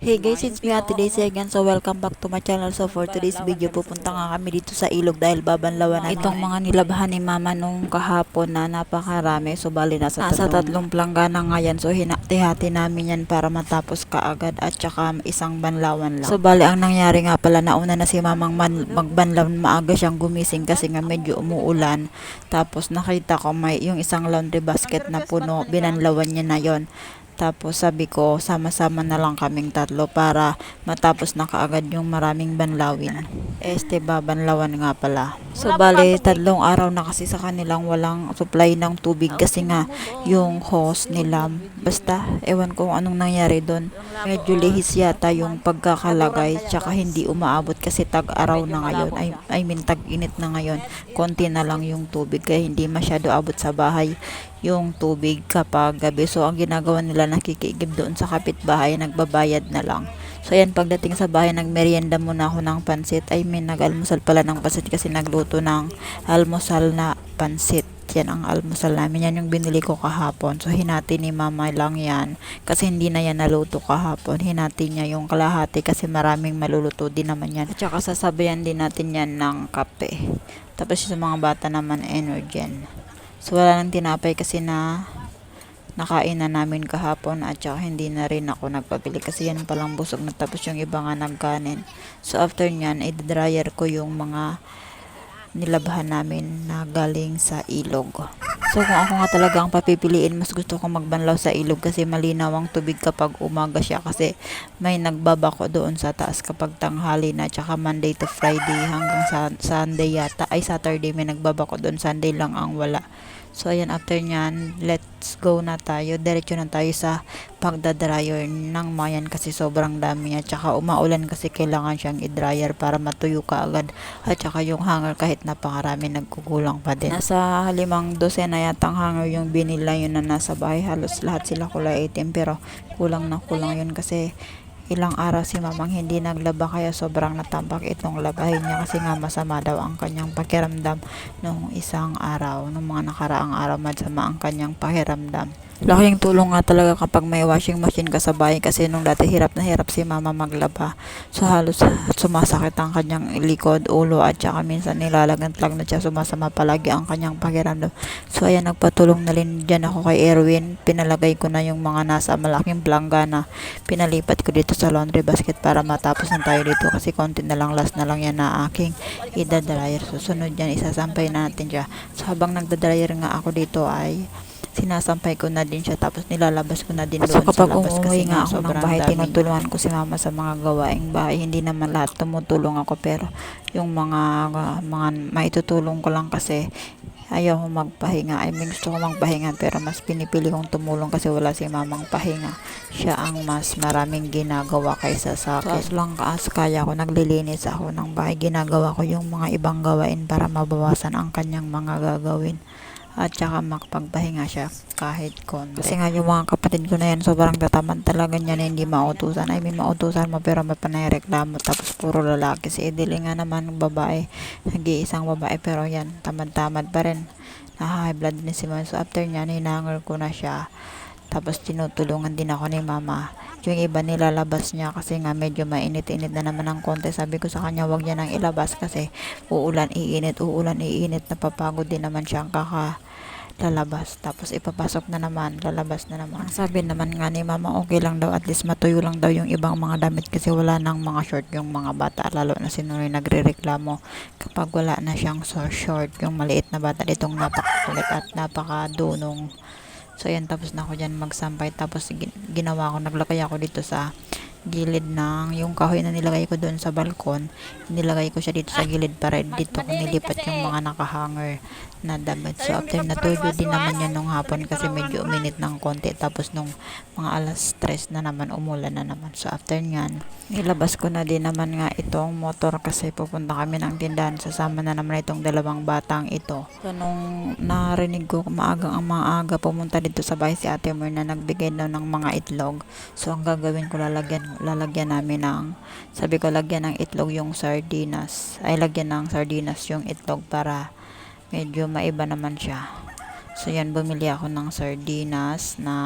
Hey guys, it's me Ate Daisy again. So welcome back to my channel. So for today's video, pupunta nga kami dito sa ilog dahil babanlawan na itong mga nilabhan ni mama nung kahapon na napakarami. So bali nasa, nasa tatlong planggana nga yan. So hinati-hati namin yan para matapos kaagad at saka isang banlawan lang. So bali ang nangyari nga pala nauna na si mamang man, magbanlaw maaga siyang gumising kasi nga medyo umuulan. Tapos nakita ko may yung isang laundry basket na puno, binanlawan niya na yon. Tapos sabi ko, sama-sama na lang kaming tatlo para matapos na kaagad yung maraming banlawin. Este, babanlawan nga pala. So, bale, tatlong araw na kasi sa kanilang walang supply ng tubig kasi nga yung hose nila, basta, ewan ko anong nangyari doon. Medyo lihis yata yung pagkakalagay, tsaka hindi umaabot kasi tag-araw na ngayon, I, I mean, tag-init na ngayon. Konti na lang yung tubig, kaya hindi masyado abot sa bahay yung tubig kapag gabi. So, ang ginagawa nila nakikigib doon sa kapitbahay, nagbabayad na lang. So, ayan, pagdating sa bahay, nagmerienda muna ako ng pansit. I mean, nag-almusal pala ng pansit kasi nagluto ng almusal na pansit. Yan ang almusal namin. Yan yung binili ko kahapon. So, hinati ni mama lang yan. Kasi hindi na yan naluto kahapon. Hinati niya yung kalahati kasi maraming maluluto din naman yan. At saka sasabayan din natin yan ng kape. Tapos yung mga bata naman, energen. So, wala nang tinapay kasi na nakain na namin kahapon at saka hindi na rin ako nagpabili kasi yan palang busog na tapos yung iba nga nagkanin. So, after nyan, i-dryer ko yung mga nilabhan namin na galing sa ilog. So, kung ako nga talaga ang papipiliin, mas gusto ko magbanlaw sa ilog kasi malinaw ang tubig kapag umaga siya kasi may nagbabako doon sa taas kapag tanghali na tsaka Monday to Friday hanggang sa Sunday yata. Ay, Saturday may nagbabako doon. Sunday lang ang wala. So, ayan, after nyan, let's go na tayo. Diretso na tayo sa pagdadryer ng mayan kasi sobrang dami niya. Tsaka umaulan kasi kailangan siyang i-dryer para matuyo ka agad. At tsaka yung hanger kahit napakarami nagkukulang pa din. Nasa limang dosena yatang hanger yung binila yun na nasa bahay. Halos lahat sila kulay itim pero kulang na kulang yun kasi ilang araw si mamang hindi naglaba kaya sobrang natampak itong labahin niya kasi nga masama daw ang kanyang pakiramdam nung isang araw, nung mga nakaraang araw masama ang kanyang pakiramdam. Laking tulong nga talaga kapag may washing machine ka sa bahay kasi nung dati hirap na hirap si mama maglaba. So halos sumasakit ang kanyang likod, ulo at saka minsan nilalagantlag na siya sumasama palagi ang kanyang pakiramdam. So ayan nagpatulong na rin dyan ako kay Erwin. Pinalagay ko na yung mga nasa malaking plangga na pinalipat ko dito sa laundry basket para matapos na tayo dito kasi konti na lang last na lang yan na aking idadryer. Susunod yan isasampay na natin siya. So habang nagdadryer nga ako dito ay sinasampay ko na din siya tapos nilalabas ko na din doon So, kapag sa labas kasi nga ako ng bahay, tinutulungan ko si mama sa mga gawaing bahay hindi naman lahat tumutulong ako pero yung mga mga maitutulong ko lang kasi ayaw ko magpahinga. I mean gusto ko magpahinga pero mas pinipili kong tumulong kasi wala si mamang pahinga. Siya ang mas maraming ginagawa kaysa sa akin. So, as long as kaya ko naglilinis ako ng bahay. Ginagawa ko yung mga ibang gawain para mabawasan ang kanyang mga gagawin at saka makapagpahinga siya kahit konti. Kasi nga yung mga kapatid ko na yan, sobrang tatamad talaga niya na hindi mautusan. I mean, mautusan mo pero may panareklamo tapos puro lalaki. Si Edili nga naman babae, nag-iisang babae pero yan, tamad-tamad pa rin. Na-high blood din si Mama. So after niya, hinangal ko na siya. Tapos tinutulungan din ako ni mama. Yung iba nilalabas niya kasi nga medyo mainit-init na naman ng konti. Sabi ko sa kanya wag niya nang ilabas kasi uulan, iinit, uulan, iinit. Napapagod din naman siya ang kaka lalabas. Tapos ipapasok na naman, lalabas na naman. Sabi naman nga ni mama, okay lang daw, at least matuyo lang daw yung ibang mga damit kasi wala nang mga short yung mga bata. Lalo na si Nuri nagre-reklamo kapag wala na siyang so short, yung maliit na bata ditong napakakulit at napakadunong. So, ayan, tapos na ako dyan magsampay. Tapos, gin- ginawa ko, naglagay ako dito sa gilid ng yung kahoy na nilagay ko doon sa balkon nilagay ko siya dito sa gilid para dito ko nilipat yung mga nakahanger na damit. So after natuyo din naman yan nung hapon kasi medyo uminit ng konti. Tapos nung mga alas 3 na naman umulan na naman. So after nyan nilabas ko na din naman nga itong motor kasi pupunta kami ng tindahan. Sasama na naman itong dalawang batang ito. So nung narinig ko maagang ang maaga pumunta dito sa bahay si ate Mer na nagbigay daw ng mga itlog. So ang gagawin ko lalagyan lalagyan namin ng sabi ko lagyan ng itlog yung sardinas ay lagyan ng sardinas yung itlog para medyo maiba naman siya so yan bumili ako ng sardinas na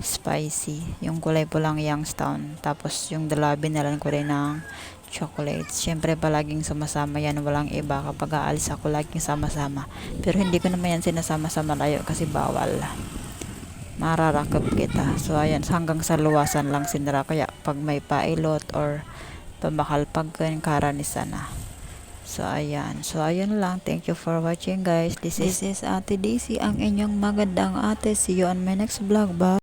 spicy. Yung kulay pulang Youngstown. Tapos yung dalawa binalan ko rin ng chocolates. Siyempre palaging sumasama yan. Walang iba. Kapag aalis ako, laging sama-sama. Pero hindi ko naman yan sinasama sa malayo kasi bawal. Mararakap kita. So, ayan. Hanggang sa luwasan lang sinara. Kaya pag may pailot or pabakal pag karanisan na. So, ayan. So, ayun lang. Thank you for watching, guys. This, is, Ate Daisy, ang inyong magandang ate. See you on my next vlog. Bye!